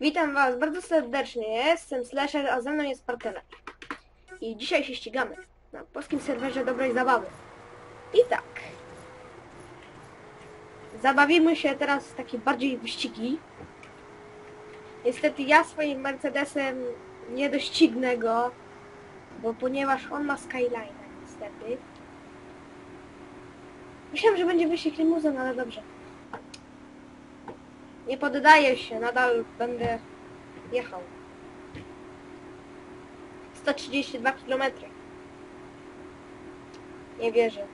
Witam was bardzo serdecznie, jestem Slasher, a ze mną jest Partela. I dzisiaj się ścigamy na polskim serwerze dobrej zabawy. I tak. Zabawimy się teraz w takie bardziej wyścigi. Niestety ja swoim Mercedesem nie doścignę go, bo ponieważ on ma Skyline niestety. Myślałem, że będzie wyścig limuzyn, ale dobrze. Nie poddaję się, nadal będę jechał. 132 km. Nie wierzę.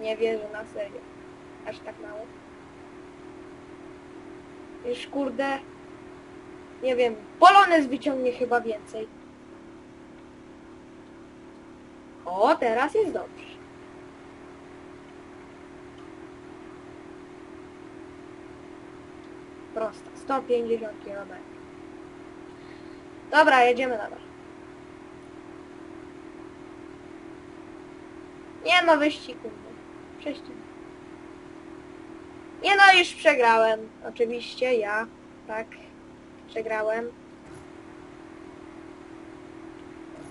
Nie wierzę na serio. Aż tak mało. Już kurde. Nie wiem. Polonez wyciągnie chyba więcej. O, teraz jest dobrze. 150 km. Dobra, jedziemy nadal. Nie ma wyścigu. Prześcig. Nie no, już przegrałem. Oczywiście, ja. Tak. Przegrałem.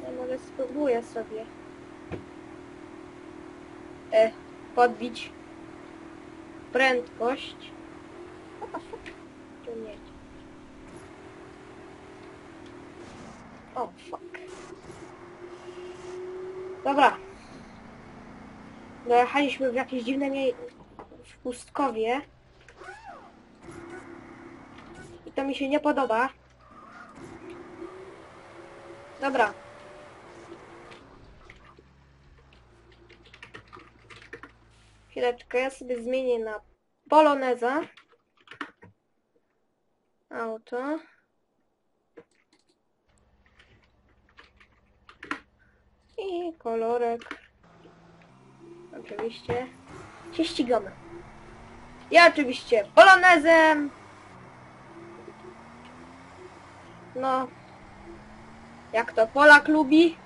Ja może spróbuję sobie. E, podbić prędkość. What the fuck? Nie. O, fuck. Dobra. Dojechaliśmy w jakieś dziwne mie... w pustkowie. I to mi się nie podoba. Dobra. Chwileczkę, ja sobie zmienię na Poloneza. Auto. I kolorek. Oczywiście. Się ścigamy. Ja oczywiście polonezem. No. Jak to Polak lubi.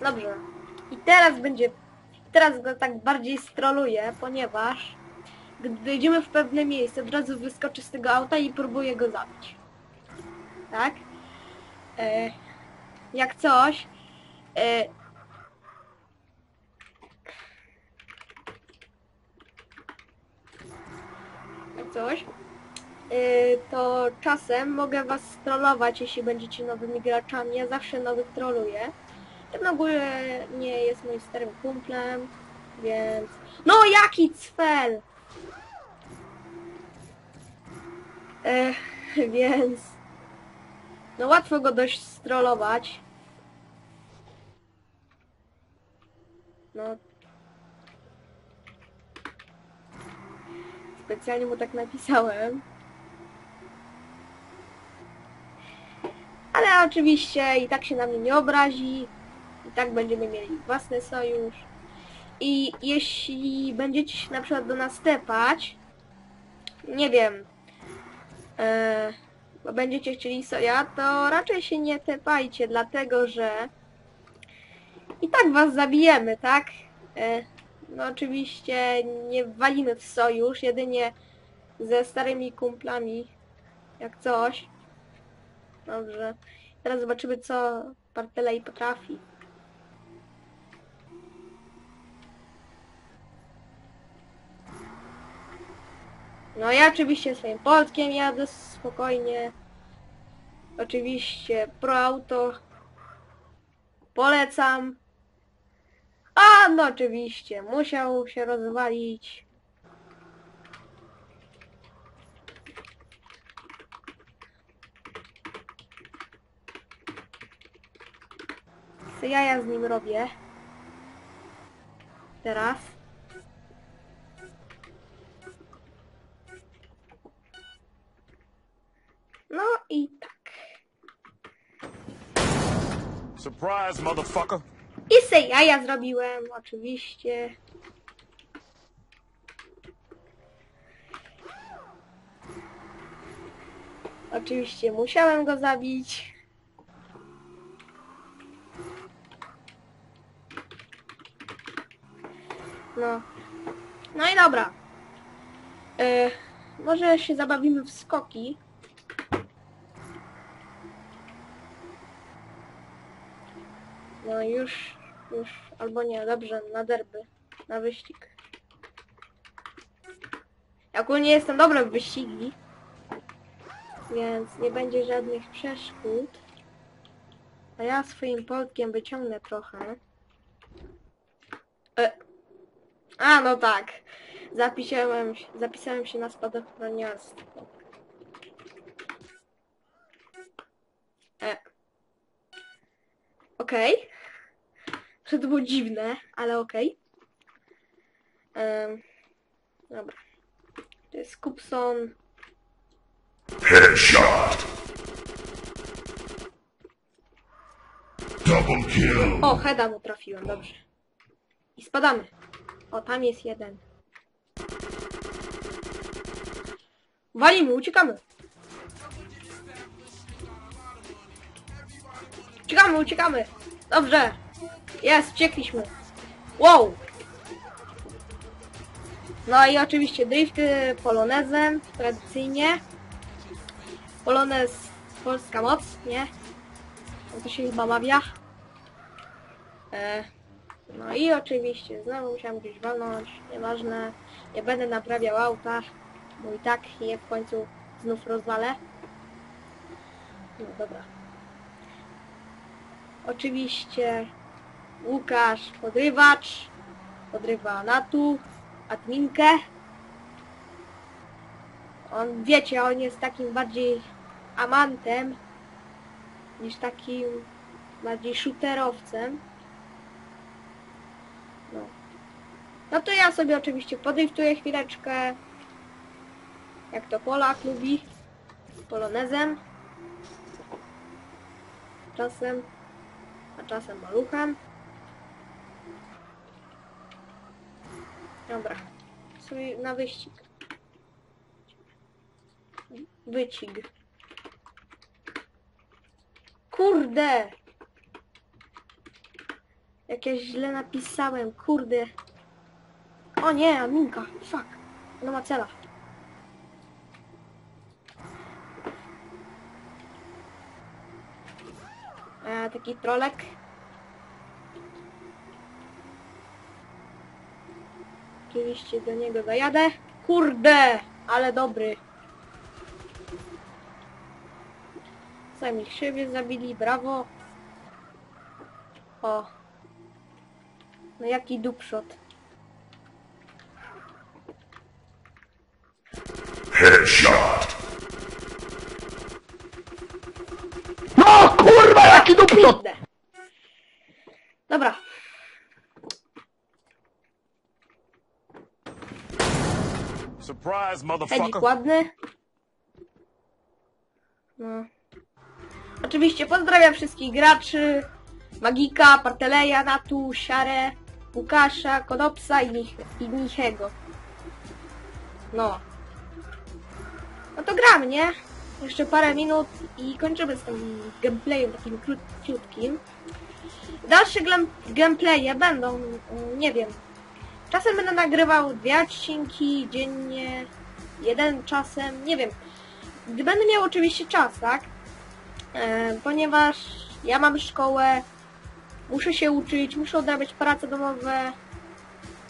Dobrze. I teraz będzie... Teraz go tak bardziej stroluję, ponieważ gdy dojdziemy w pewne miejsce, od razu wyskoczy z tego auta i próbuje go zabić. Tak? E, jak coś... E, jak coś... E, to czasem mogę was trollować, jeśli będziecie nowymi graczami. Ja zawsze nowych troluję. Ten ogólnie nie jest moim starym kumplem, więc... No jaki cfel! Więc... No łatwo go dość strollować. No... Specjalnie mu tak napisałem. Ale oczywiście i tak się na mnie nie obrazi. I tak będziemy mieli własny sojusz. I jeśli będziecie się na przykład do nas tepać, nie wiem, e, bo będziecie chcieli soja, to raczej się nie tepajcie, dlatego że i tak was zabijemy, tak? E, no oczywiście nie walimy w sojusz, jedynie ze starymi kumplami, jak coś. Dobrze. Teraz zobaczymy, co Partelej potrafi. No ja oczywiście swoim Polskiem jadę spokojnie. Oczywiście pro auto. Polecam. A no oczywiście, musiał się rozwalić. Co ja, ja z nim robię? Teraz. No i tak. Surprise, motherfucker. I se jaja zrobiłem, oczywiście. Oczywiście musiałem go zabić. No. No i dobra. E, może się zabawimy w skoki. No już, już, albo nie, dobrze, na derby, na wyścig. Ja ogólnie jestem dobry w wyścigi, więc nie będzie żadnych przeszkód. A ja swoim polkiem wyciągnę trochę. E. A, no tak. Zapisałem, zapisałem się na spadochroniarstwo. E. Okej. To było dziwne, ale okej. Em, dobra. To jest Kupson. Headshot. Double kill. O, heada mu trafiłem, dobrze. I spadamy. O, tam jest jeden. Walimy, uciekamy. Uciekamy, uciekamy. Dobrze. Jest, uciekliśmy. Wow. No i oczywiście drifty polonezem, tradycyjnie. Polonez polska moc, nie? To się chyba mawia. E, no i oczywiście znowu musiałem gdzieś walnąć, nieważne. Nie będę naprawiał auta, bo i tak je w końcu znów rozwalę. No dobra. Oczywiście Łukasz podrywacz, podrywa Natu, adminkę. On, wiecie, on jest takim bardziej amantem niż takim bardziej shooterowcem. No. no to ja sobie oczywiście podriftuję chwileczkę. Jak to Polak lubi. Polonezem. Czasem. A czasem maluchem. Dobra. Sobie na wyścig. Wycig. Kurde! Jak ja źle napisałem, kurde. O nie, Aminka, fuck. Ona ma cela. Taki trolek. Oczywiście do niego dojadę. Kurde, ale dobry. Sami siebie zabili, brawo. O. No jaki dupshot. Headshot. No Kurde. Dobra. Surprise, motherfucker. ładny. No. Oczywiście pozdrawiam wszystkich graczy. Magika, Parteleja, Natu, Siarę, Łukasza, Konopsa i, Mich i Michego. No. No to gramy, nie? Jeszcze parę minut i kończymy z tym gameplayem takim króciutkim. Dalsze gameplaye będą, mm, nie wiem, Czasem będę nagrywał dwie odcinki dziennie, jeden czasem, nie wiem. Gdy będę miał oczywiście czas, tak? E, ponieważ ja mam szkołę, muszę się uczyć, muszę odrabiać prace domowe.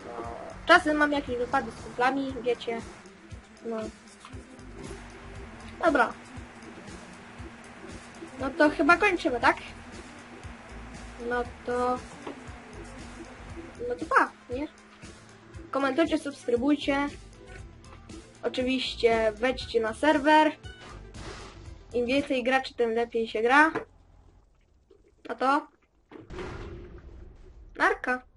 No, czasem mam jakieś wypady z kumplami, wiecie. No. Dobra. No to chyba kończymy, tak? No to... No to pa, nie? komentujcie, subskrybujcie. Oczywiście wejdźcie na serwer. Im więcej graczy, tym lepiej się gra. A to? Narka.